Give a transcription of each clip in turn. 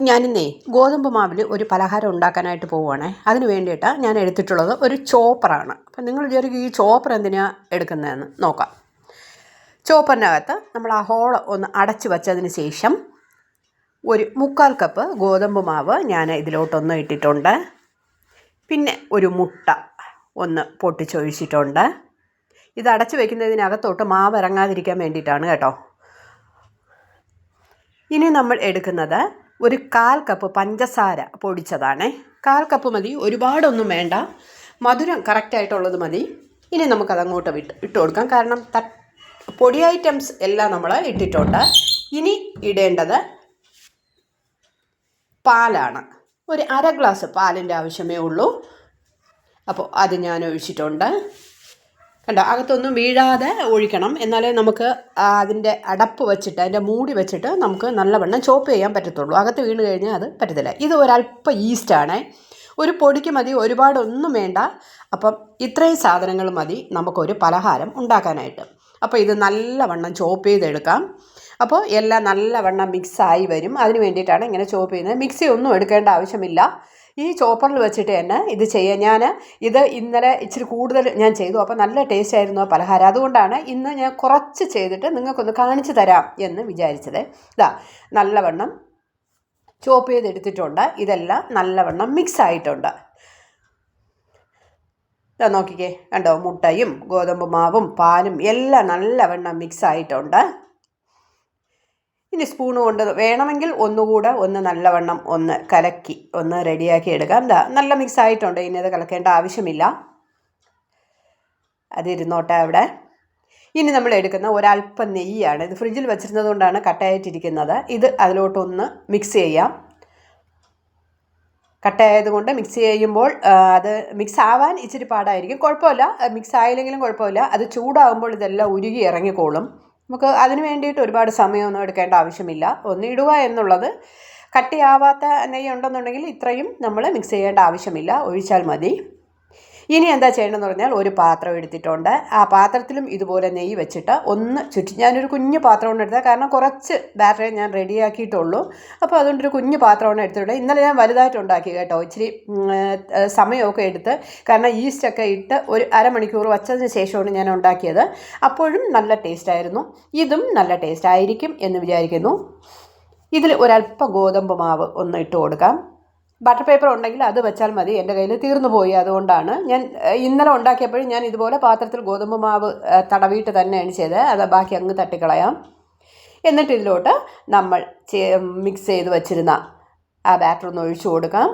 ഞാനിന്നേ ഗോതമ്പ് മാവിൽ ഒരു പലഹാരം ഉണ്ടാക്കാനായിട്ട് പോവുകയാണേ അതിന് വേണ്ടിയിട്ട് ഞാൻ എടുത്തിട്ടുള്ളത് ഒരു ചോപ്പറാണ്. അപ്പം നിങ്ങൾ വിചാരിക്കും ഈ ചോപ്പർ എന്തിനാണ് എടുക്കുന്നതെന്ന്. നോക്കാം. ചോപ്പറിനകത്ത് നമ്മൾ ആ ഹോൾ ഒന്ന് അടച്ച് വച്ചതിന് ശേഷം ഒരു മുക്കാൽ കപ്പ് ഗോതമ്പ് മാവ് ഞാൻ ഇതിലോട്ടൊന്ന് ഇട്ടിട്ടുണ്ട്. പിന്നെ ഒരു മുട്ട ഒന്ന് പൊട്ടിച്ചൊഴിച്ചിട്ടുണ്ട്. ഇത് അടച്ച് വയ്ക്കുന്നതിനകത്തോട്ട് മാവ് ഇറങ്ങാതിരിക്കാൻ വേണ്ടിയിട്ടാണ് കേട്ടോ. ഇനി നമ്മൾ എടുക്കുന്നത് ഒരു കാൽ കപ്പ് പഞ്ചസാര പൊടിച്ചതാണ്. കാൽ കപ്പ് മതി ഒരുപാടൊന്നും വേണ്ട. മധുരം കറക്റ്റായിട്ടുള്ളത് മതി. ഇനി നമുക്കത് അങ്ങോട്ട് വിട്ട് ഇട്ട് കൊടുക്കാം. കാരണം ത പൊടി ഐറ്റംസ് എല്ലാം നമ്മൾ ഇട്ടിട്ടുണ്ട്. ഇനി ഇടേണ്ടത് പാലാണ്. ഒരു അര ഗ്ലാസ് പാലിന്റെ ആവശ്യമേ ഉള്ളൂ. അപ്പോൾ അത് ഞാൻ ഒഴിച്ചിട്ടുണ്ട് കണ്ടോ അകത്തൊന്നും വീഴാതെ ഒഴിക്കണം. എന്നാലേ നമുക്ക് അതിന്റെ അടപ്പ് വെച്ചിട്ട് അതിന്റെ മൂടി വെച്ചിട്ട് നമുക്ക് നല്ലവണ്ണം ചോപ്പ് ചെയ്യാൻ പറ്റത്തുള്ളൂ. അകത്ത് വീണ് കഴിഞ്ഞാൽ അത് പറ്റത്തില്ല. ഇത് ഒരല്പം ഈസ്റ്റാണേ ഒരു പൊടിക്ക് മതി ഒരുപാടൊന്നും വേണ്ട. അപ്പം ഇത്രയും സാധനങ്ങൾ മതി നമുക്കൊരു പലഹാരം ഉണ്ടാക്കാനായിട്ട്. അപ്പോൾ ഇത് നല്ലവണ്ണം ചോപ്പ് ചെയ്തെടുക്കാം. അപ്പോൾ എല്ലാം നല്ലവണ്ണം മിക്സായി വരും. അതിന് വേണ്ടിയിട്ടാണ് ഇങ്ങനെ ചോപ്പ് ചെയ്യുന്നത്. മിക്സി ഒന്നും എടുക്കേണ്ട ആവശ്യമില്ല. ഈ ചോപ്പറിൽ വെച്ചിട്ട് തന്നെ ഇത് ചെയ്യാം. ഞാൻ ഇത് ഇന്നലെ ഇച്ചിരി കൂടുതൽ ഞാൻ ചെയ്തു. അപ്പോൾ നല്ല ടേസ്റ്റ് ആയിരുന്നു ആ പലഹാരം. അതുകൊണ്ടാണ് ഇന്ന് ഞാൻ കുറച്ച് ചെയ്തിട്ട് നിങ്ങൾക്കൊന്ന് കാണിച്ചു തരാം എന്ന് വിചാരിച്ചത്. ഇതാ നല്ലവണ്ണം ചോപ്പ് ചെയ്തെടുത്തിട്ടുണ്ട് ഇതെല്ലാം നല്ലവണ്ണം മിക്സ് ആയിട്ടുണ്ട്. ഇതാ നോക്കിക്കേ. കണ്ടോ? മുട്ടയും ഗോതമ്പ് മാവും പാലും എല്ലാം നല്ലവണ്ണം മിക്സ് ആയിട്ടുണ്ട്. ഇനി സ്പൂൺ കൊണ്ട് വേണമെങ്കിൽ ഒന്നുകൂടെ ഒന്ന് നല്ലവണ്ണം ഒന്ന് കലക്കി ഒന്ന് റെഡിയാക്കി എടുക്കാം. എന്താ നല്ല മിക്സ് ആയിട്ടുണ്ട്. ഇനി അത് കലക്കേണ്ട ആവശ്യമില്ല. അതിരുന്നോട്ടെ അവിടെ. ഇനി നമ്മൾ എടുക്കുന്ന ഒരല്പം നെയ്യാണ്. ഇത് ഫ്രിഡ്ജിൽ വെച്ചിരുന്നത് കൊണ്ടാണ് കട്ടയായിട്ടിരിക്കുന്നത് ഇത് അതിലോട്ടൊന്ന് മിക്സ് ചെയ്യാം. കട്ടയായതുകൊണ്ട് മിക്സ് ചെയ്യുമ്പോൾ അത് മിക്സ് ആവാൻ ഇച്ചിരി പാടായിരിക്കും. കുഴപ്പമില്ല. മിക്സ് ആയില്ലെങ്കിലും കുഴപ്പമില്ല. അത് ചൂടാകുമ്പോൾ ഇതെല്ലാം ഉരുകി ഇറങ്ങിക്കോളും. നമുക്ക് അതിന് വേണ്ടിയിട്ട് ഒരുപാട് സമയമൊന്നും എടുക്കേണ്ട ആവശ്യമില്ല. ഒന്നിടുക എന്നുള്ളത് കട്ടിയാവാത്ത നെയ്യ് ഉണ്ടെന്നുണ്ടെങ്കിൽ ഇത്രയും നമ്മൾ മിക്സ് ചെയ്യേണ്ട ആവശ്യമില്ല. ഒഴിച്ചാൽ മതി. ഇനി എന്താ ചെയ്യണമെന്ന് പറഞ്ഞാൽ ഒരു പാത്രം എടുത്തിട്ടുണ്ട്. ആ പാത്രത്തിലും ഇതുപോലെ നെയ്യ് വെച്ചിട്ട് ഒന്ന് ചുറ്റി ഞാനൊരു കുഞ്ഞു പാത്രം കൊണ്ട് എടുത്തത്. കാരണം കുറച്ച് ബാറ്ററി ഞാൻ റെഡിയാക്കിയിട്ടുള്ളൂ. അപ്പോൾ അതുകൊണ്ടൊരു കുഞ്ഞു പാത്രം കൊണ്ട് എടുത്തിട്ടുണ്ട് ഇന്നലെ ഞാൻ വലുതായിട്ട് ഉണ്ടാക്കി കേട്ടോ. ഇച്ചിരി സമയമൊക്കെ എടുത്ത് കാരണം ഈസ്റ്റൊക്കെ ഇട്ട് ഒരു അരമണിക്കൂർ വച്ചതിന് ശേഷമാണ് ഞാൻ ഉണ്ടാക്കിയത്. അപ്പോഴും നല്ല ടേസ്റ്റ് ആയിരുന്നു. ഇതും നല്ല ടേസ്റ്റ് ആയിരിക്കും എന്ന് വിചാരിക്കുന്നു. ഇതിൽ ഒരല്പ ഗോതമ്പ് മാവ് ഒന്ന് ഇട്ട് കൊടുക്കാം. ബട്ടർ പേപ്പർ ഉണ്ടെങ്കിൽ അത് വെച്ചാൽ മതി. എന്റെ കയ്യിൽ തീർന്നു പോയി. അതുകൊണ്ടാണ് ഞാൻ ഇന്നലെ ഉണ്ടാക്കിയപ്പോഴും ഞാൻ ഇതുപോലെ പാത്രത്തിൽ ഗോതമ്പ് മാവ് തടവിയിട്ട് തന്നെയാണ് ചെയ്തത്. അത് ബാക്കി അങ്ങ് തട്ടിക്കളയാം. എന്നിട്ട് ഇതിലോട്ട് നമ്മൾ മിക്സ് ചെയ്ത് വെച്ചിരുന്ന ആ ബാറ്റർ ഒന്ന് ഒഴിച്ചു കൊടുക്കാം.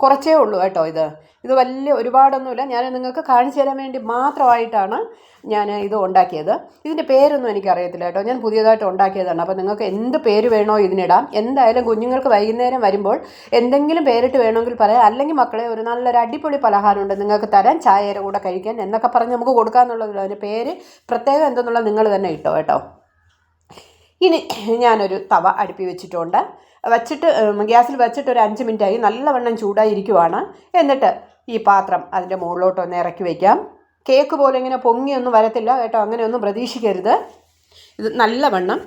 കുറച്ചേ ഉള്ളൂ കേട്ടോ ഇത്. ഇത് വലിയ ഒരുപാടൊന്നുമില്ല. ഞാൻ നിങ്ങൾക്ക് കാണിച്ചു തരാൻ വേണ്ടി മാത്രമായിട്ടാണ് ഞാൻ ഇത് ഉണ്ടാക്കിയത്. ഇതിന്റെ പേരൊന്നും എനിക്കറിയത്തില്ല കേട്ടോ. ഞാൻ പുതിയതായിട്ട് ഉണ്ടാക്കിയതാണ്. അപ്പോൾ നിങ്ങൾക്ക് എന്ത് പേര് വേണോ ഇതിനിടാം. എന്തായാലും കുഞ്ഞുങ്ങൾക്ക് വൈകുന്നേരം വരുമ്പോൾ എന്തെങ്കിലും പേരിട്ട് വേണമെങ്കിൽ പറയാം. അല്ലെങ്കിൽ മക്കളെ ഒരു നല്ലൊരു അടിപൊളി പലഹാരമുണ്ട് നിങ്ങൾക്ക് തരാൻ ചായയുടെ കൂടെ കഴിക്കാൻ എന്നൊക്കെ പറഞ്ഞ് നമുക്ക് കൊടുക്കാമെന്നുള്ളതിൽ അതിന്റെ പേര് പ്രത്യേകം എന്തെന്നുള്ളത് നിങ്ങൾ തന്നെ ഇട്ടോ കേട്ടോ. ഇനി ഞാനൊരു തവ അടുപ്പി വെച്ചിട്ടുണ്ട്. വച്ചിട്ട് ഗ്യാസിൽ വെച്ചിട്ട് ഒരു അഞ്ച് മിനിറ്റായി നല്ലവണ്ണം ചൂടായിരിക്കുവാണ്. എന്നിട്ട് ഈ പാത്രം അതിന്റെ മുകളിലോട്ടൊന്ന് ഇറക്കി വയ്ക്കാം കേക്ക് പോലെ ഇങ്ങനെ പൊങ്ങിയൊന്നും വരത്തില്ല കേട്ടോ അങ്ങനെയൊന്നും പ്രതീക്ഷിക്കരുത്. ഇത് നല്ലവണ്ണം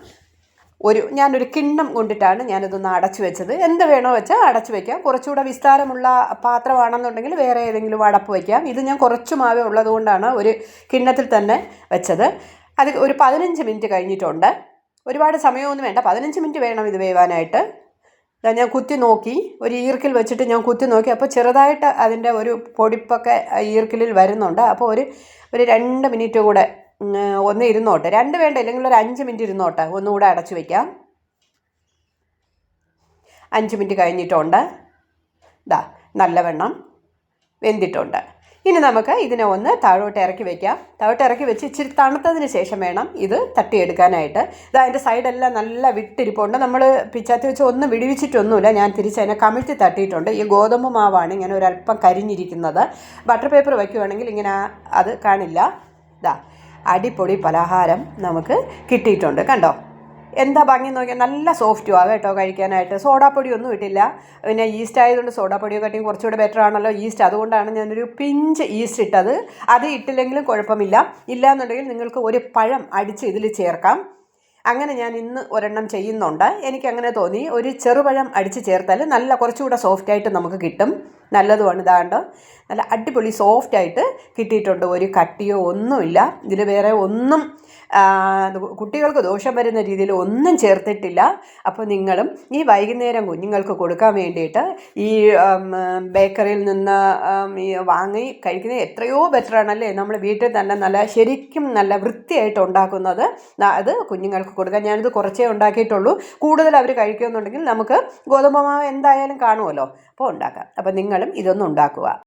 ഒരു ഞാനൊരു കിണ്ണം കൊണ്ടിട്ടാണ് ഞാനിതൊന്ന് അടച്ചു വെച്ചത്. എന്ത് വേണോ വെച്ചാൽ അടച്ചു വയ്ക്കാം കുറച്ചുകൂടെ വിസ്താരമുള്ള പാത്രമാണെന്നുണ്ടെങ്കിൽ വേറെ ഏതെങ്കിലും അടപ്പ് വയ്ക്കാം ഇത് ഞാൻ കുറച്ച് മാവേ ഉള്ളതുകൊണ്ടാണ് ഒരു കിണ്ണത്തിൽ തന്നെ വെച്ചത്. അത് ഒരു പതിനഞ്ച് മിനിറ്റ് കഴിഞ്ഞിട്ടുണ്ട്. ഒരുപാട് സമയമൊന്നും വേണ്ട. പതിനഞ്ച് മിനിറ്റ് വേണം ഇത് വേവാനായിട്ട്. ഞാൻ കുത്തി നോക്കി. ഒരു ഈർക്കിൽ വെച്ചിട്ട് ഞാൻ കുത്തി നോക്കി. അപ്പോൾ ചെറുതായിട്ട് അതിന്റെ ഒരു പൊടിപ്പൊക്കെ ഈർക്കിലിൽ വരുന്നുണ്ട്. അപ്പോൾ ഒരു ഒരു രണ്ട് മിനിറ്റ് കൂടെ ഒന്ന് ഇരുന്നോട്ടെ. രണ്ട് വേണ്ട ഇല്ലെങ്കിൽ ഒരു അഞ്ച് മിനിറ്റ് ഇരുന്നോട്ടെ. ഒന്നുകൂടെ അടച്ചു വയ്ക്കാം അഞ്ച് മിനിറ്റ് കഴിഞ്ഞിട്ടുണ്ട്. ഇതാ നല്ലവണ്ണം വെന്തിട്ടുണ്ട്. ഇനി നമുക്ക് ഇതിനെ ഒന്ന് താഴോട്ട് ഇറക്കി വെക്കാം. താഴോട്ട് ഇറക്കി വെച്ച് ഇച്ചിരി തണുത്തതിന് ശേഷം വേണം ഇത് തട്ടിയെടുക്കാനായിട്ട്. ഇത് അതിന്റെ സൈഡെല്ലാം നല്ല വിട്ടിരിപ്പുണ്ട്. നമ്മൾ പിച്ചാത്തി വെച്ച് ഒന്നും വിടിവിച്ചിട്ടൊന്നുമില്ല. ഞാൻ തിരിച്ച് അതിനെ കമിഴ്ത്തി തട്ടിയിട്ടുണ്ട്. ഈ ഗോതമ്പ് മാവാണ് ഇങ്ങനെ ഒരല്പം കരിഞ്ഞിരിക്കുന്നത്. ബട്ടർ പേപ്പർ വയ്ക്കുവാണെങ്കിൽ ഇങ്ങനെ അത് കാണില്ല. ഇതാ അടിപൊളി പലഹാരം നമുക്ക് കിട്ടിയിട്ടുണ്ട്. കണ്ടോ? എന്താ ഭംഗി നോക്കിയാൽ നല്ല സോഫ്റ്റും ആകും കേട്ടോ കഴിക്കാനായിട്ട്. സോഡാപ്പൊടി ഒന്നും ഇട്ടില്ല. പിന്നെ ഈസ്റ്റ് ആയതുകൊണ്ട് സോഡാപ്പൊടിയൊക്കെയും കുറച്ചുകൂടെ ബെറ്റർ ആണല്ലോ ഈസ്റ്റ് അതുകൊണ്ടാണ് ഞാനൊരു പിഞ്ച് ഈസ്റ്റ് ഇട്ടത്. അത് ഇട്ടില്ലെങ്കിലും കുഴപ്പമില്ല. ഇല്ല എന്നുണ്ടെങ്കിൽ നിങ്ങൾക്ക് ഒരു പഴം അടിച്ച് ഇതിൽ ചേർക്കാം. അങ്ങനെ ഞാൻ ഇന്ന് ഒരെണ്ണം ചെയ്യുന്നുണ്ട്. എനിക്കങ്ങനെ തോന്നി. ഒരു ചെറുപഴം അടിച്ച് ചേർത്താൽ നല്ല കുറച്ചുകൂടെ സോഫ്റ്റായിട്ട് നമുക്ക് കിട്ടും. നല്ലതുമാണ്. ഇതാണ്ട്. നല്ല അടിപൊളി സോഫ്റ്റായിട്ട് കിട്ടിയിട്ടുണ്ട്. ഒരു കട്ടിയോ ഒന്നുമില്ല. ഇതിൽ വേറെ ഒന്നും കുട്ടികൾക്ക് ദോഷം വരുന്ന രീതിയിൽ ഒന്നും ചേർത്തിട്ടില്ല. അപ്പോൾ നിങ്ങളും ഈ വൈകുന്നേരം കുഞ്ഞുങ്ങൾക്ക് കൊടുക്കാൻ വേണ്ടിയിട്ട് ഈ ബേക്കറിയിൽ നിന്ന് വാങ്ങി കഴിക്കുന്നത് എത്രയോ ബെറ്റർ ആണല്ലേ? നമ്മൾ വീട്ടിൽ തന്നെ നല്ല ശരിക്കും നല്ല വൃത്തിയായിട്ട് ഉണ്ടാക്കുന്നത്. അത് കുഞ്ഞുങ്ങൾക്ക് കൊടുക്കാൻ ഞാനിത് കുറച്ചേ ഉണ്ടാക്കിയിട്ടുള്ളൂ. കൂടുതൽ അവർ കഴിക്കുമെന്നുണ്ടെങ്കിൽ നമുക്ക് ഗോതമ്പ് മാവ് എന്തായാലും കാണുമല്ലോ. അപ്പോൾ ഉണ്ടാക്കാം. അപ്പോൾ ഇതൊന്നും ഉണ്ടാക്കുക